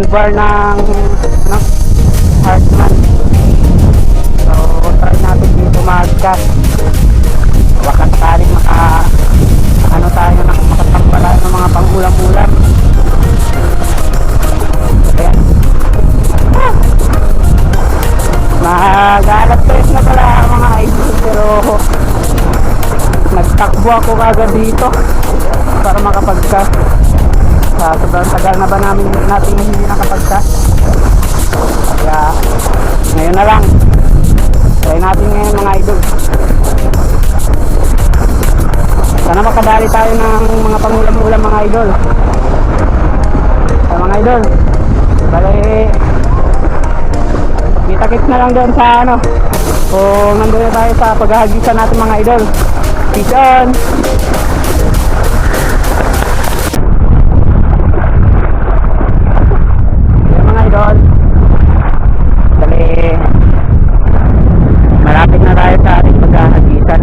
sandbar ng ano, Hartman. So, try natin dito mag-cast. Baka sakaling maka ano tayo ng makatampala ng mga pangulam-ulam. Ayan. Mag-alat na pala mga idol pero nagtakbo ako kagad dito. Sobrang tagal na ba namin natin hindi nakapag-cast. Kaya ngayon na lang. Try natin ngayon mga idol. Sana makadali tayo ng mga pangulam-ulam mga idol. Sa mga idol. Bale, kita-kits na lang doon sa ano. Kung nandun na tayo sa paghahagisan natin mga idol. Peace on! Yan mga idol. Bale, malapit na tayo sa ating paghahagisan.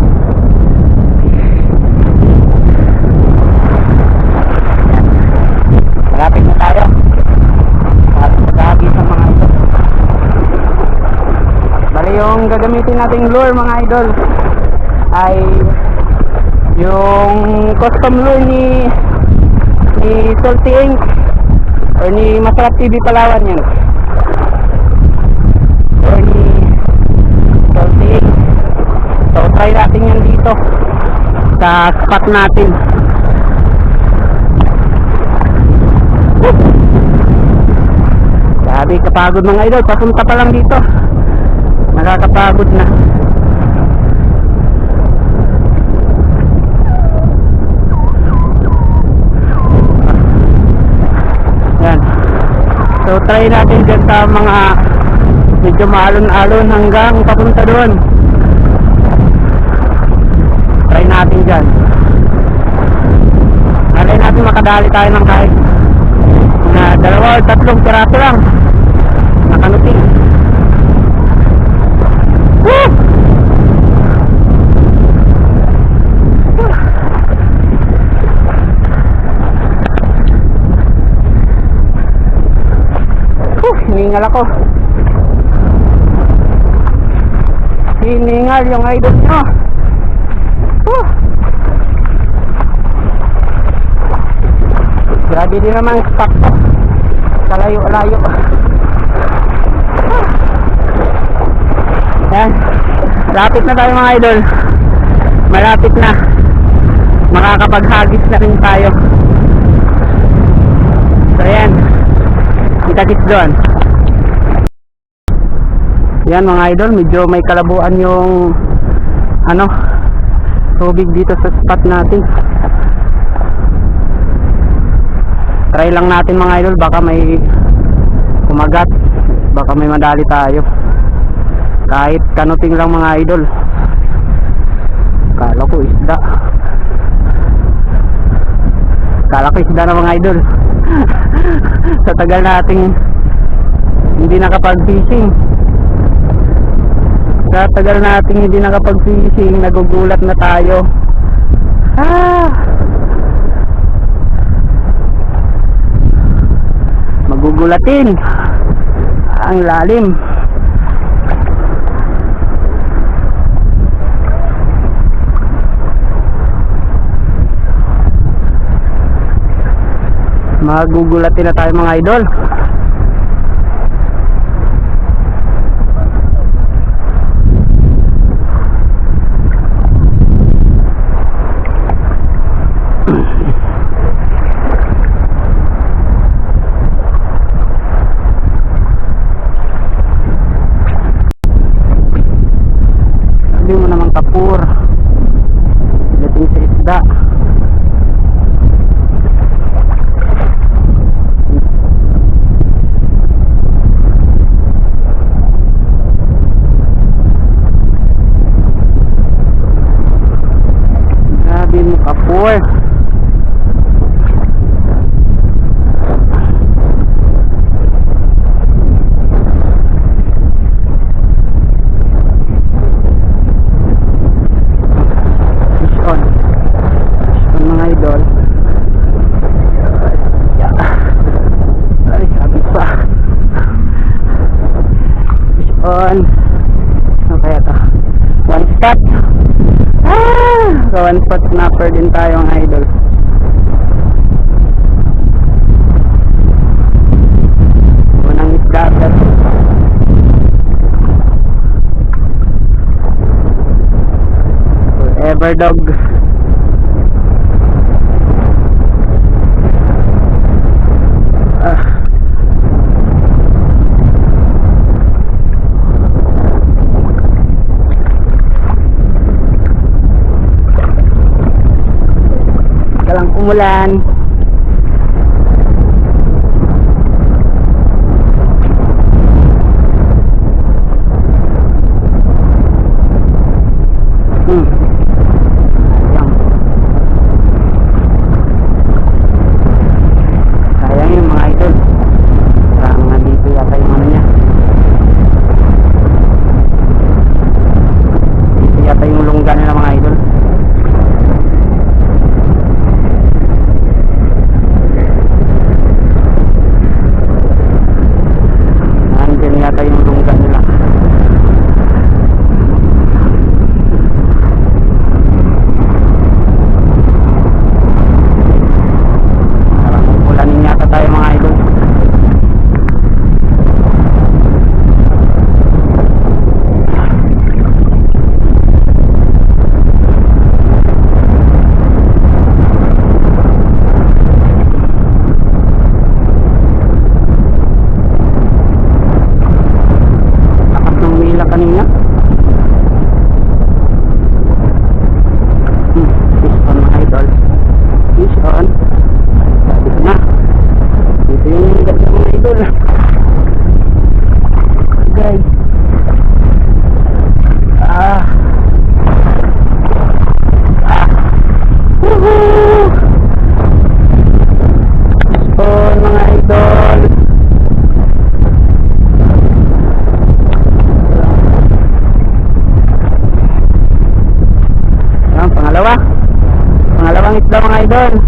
Malapit na tayo. Sa ating paghahagisan mga idol. Bale yung gagamitin nating lure mga idol ay yung custom lure ni ni Salty Inc or ni Masarap TV Palawan yan. Or ni Salty Inc so try natin yan dito sa spot natin. Woo! Grabe kapagod mga idol papunta pa lang dito nakakapagod na. Yan. So try natin dyan sa mga medyo maalon-alon hanggang papunta doon. Try natin dyan. Alay natin makadali tayo ng kahit na dalawa o tatlong piraso lang. Nakanuting Woo! Whew, hiningal ako. Hiningal yung idol nyo. Whew. Grabe din naman stock to. Sa layo-layo. Yan. Lapit na tayo mga idol. Malapit na. Makakapaghagis na rin tayo. So yan. Kita-kits doon. Yan mga idol, medyo may kalabuan yung ano, tubig dito sa spot natin. Try lang natin mga idol, baka may kumagat, baka may madali tayo. Kahit kanuting lang mga idol. Kala ko isda. Kala ko isda na mga idol. sa tagal nating hindi nakapag-fishing. Sa tagal nating hindi nakapag-fishing, nagugulat na tayo. Ah! Magugulatin. Ang lalim. Magugulatin na tayo mga idol. Naman kapur. Dating sa isda. Grabe mo kapur. spot snapper din tayo ng idol. Unang isda agad ever dog. umulan. Amen.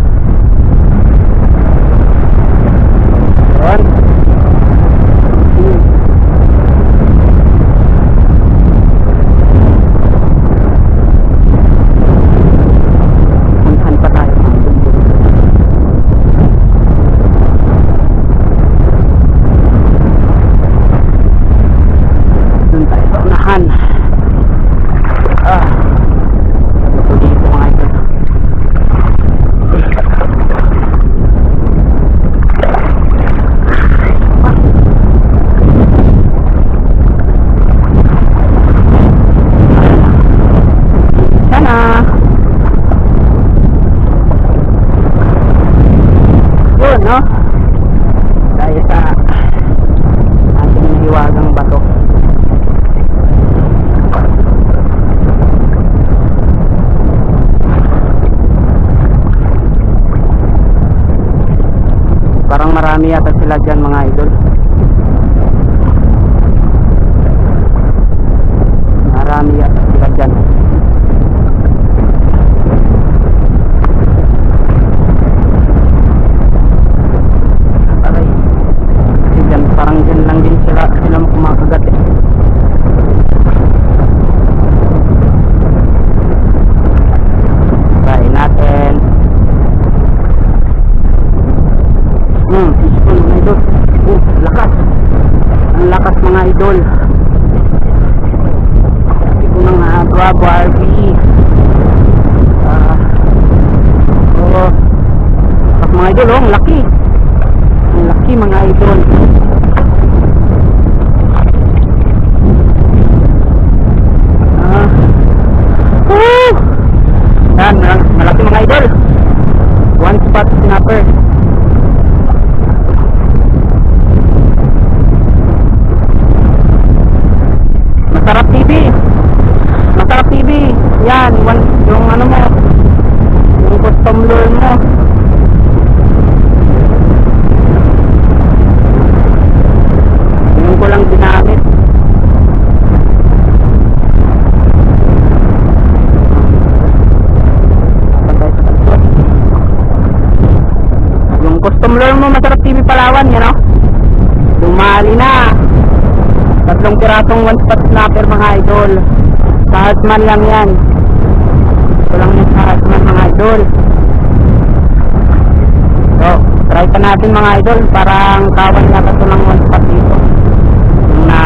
las kuan, you know? Dumali na. Tatlong piratong one spot snapper mga idol. Sa husband lang yan. Ito lang yung sa mga idol. So, try pa natin mga idol. Parang kawan na ito ng one spot dito. Na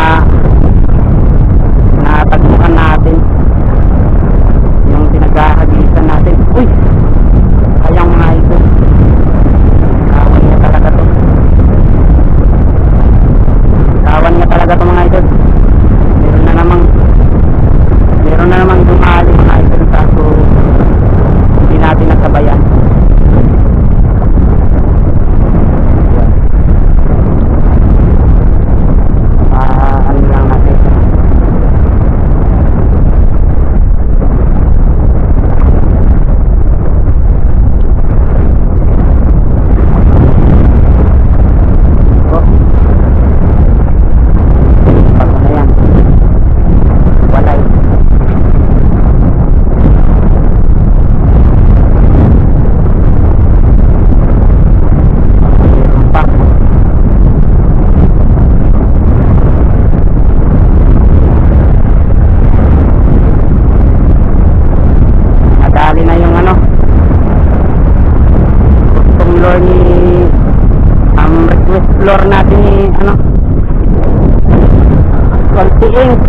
Inc.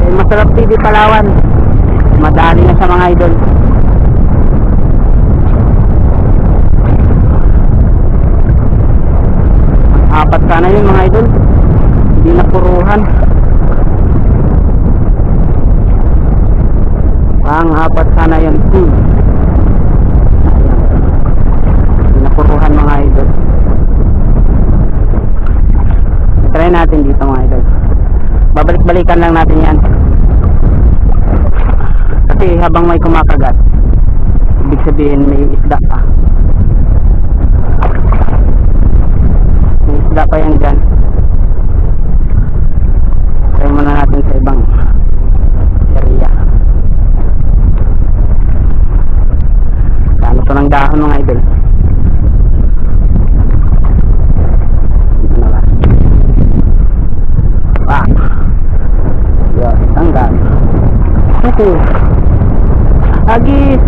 Eh, Masarap TV Palawan. Madali na sa mga idol. Apat sana yun mga idol. Hindi na puruhan. Pang apat sana yun. Hmm. Mga idol. Try natin dito mga idol. Babalik-balikan lang natin yan. Kasi habang may kumakagat, ibig sabihin may isda pa. May isda pa yan dyan. Try muna natin sa ibang area. Kano to ng dahon mga idol? Dito na lang. Ah. Yan, tanggal. Ito. Agis.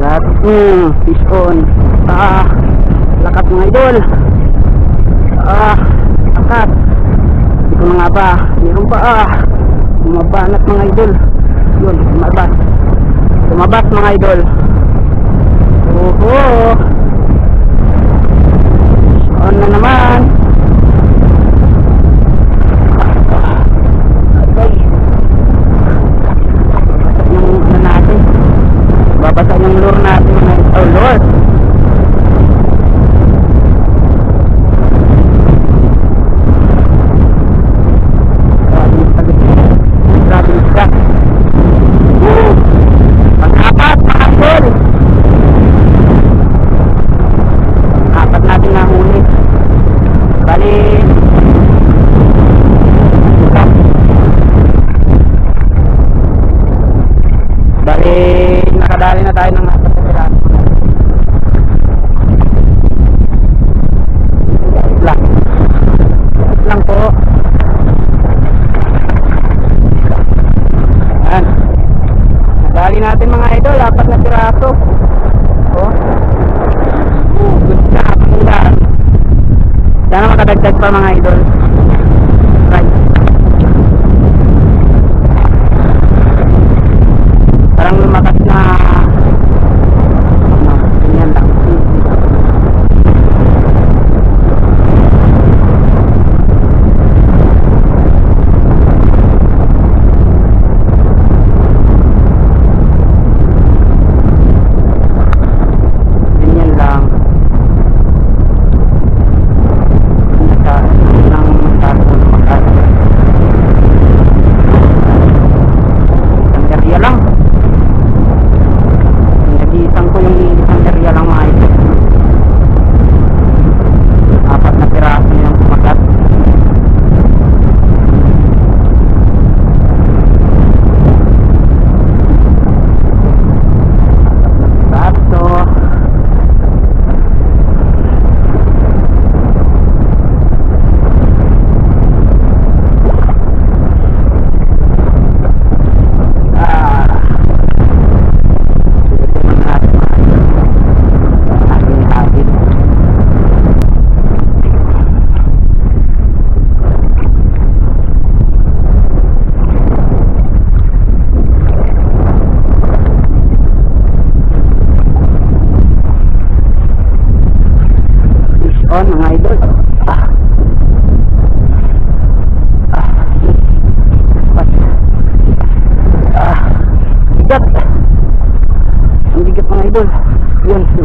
Lahat. Hmm, fish on. Ah, lakat mga idol. Ah, lakat. Hindi ko na nga ba. Meron pa ah. Bumabanat mga idol. Yun, lumabas. Lumabas mga idol. Oho. Na naman.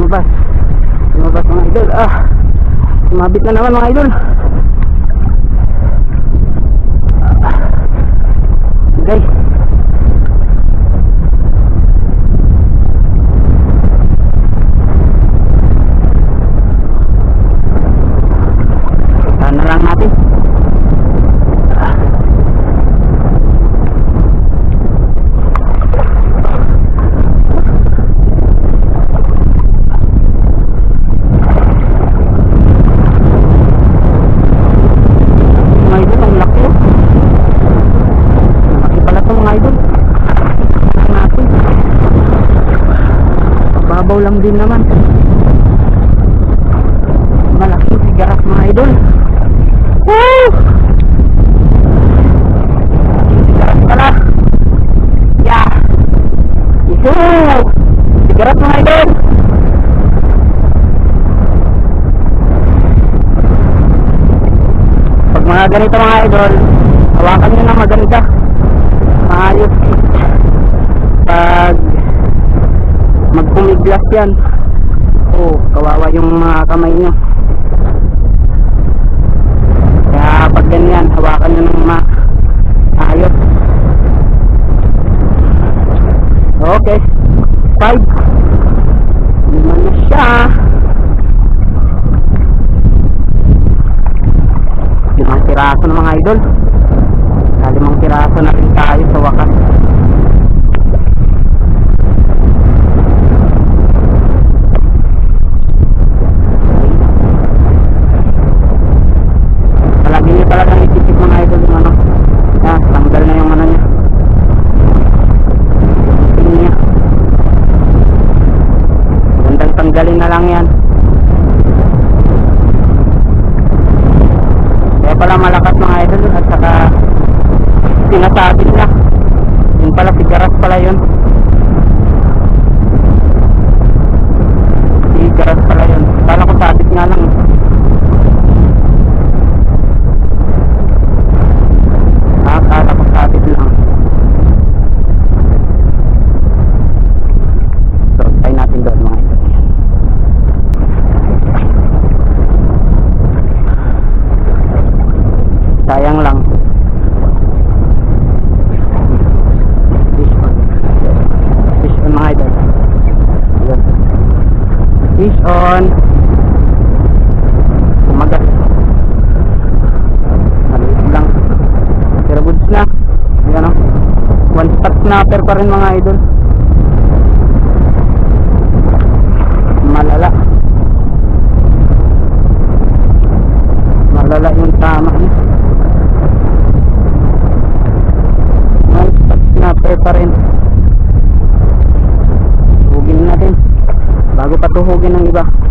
lumabas. Lumabas mga idol. Ah sumabit na naman mga idol. Guys okay. Tahan na lang natin? biyak yan. Oh kawawa yung mga kamay nyo. Kaya pag ganyan hawakan nyo ng ma ayos. Okay. 5 lima na siya. Limang tiraso na mga idol. Limang tiraso na rin tayo sa wakas. snapper pa rin mga idol. Malala. Malala yung tama niya. May snapper pa rin. Tuhugin natin. Bago patuhugin ng iba.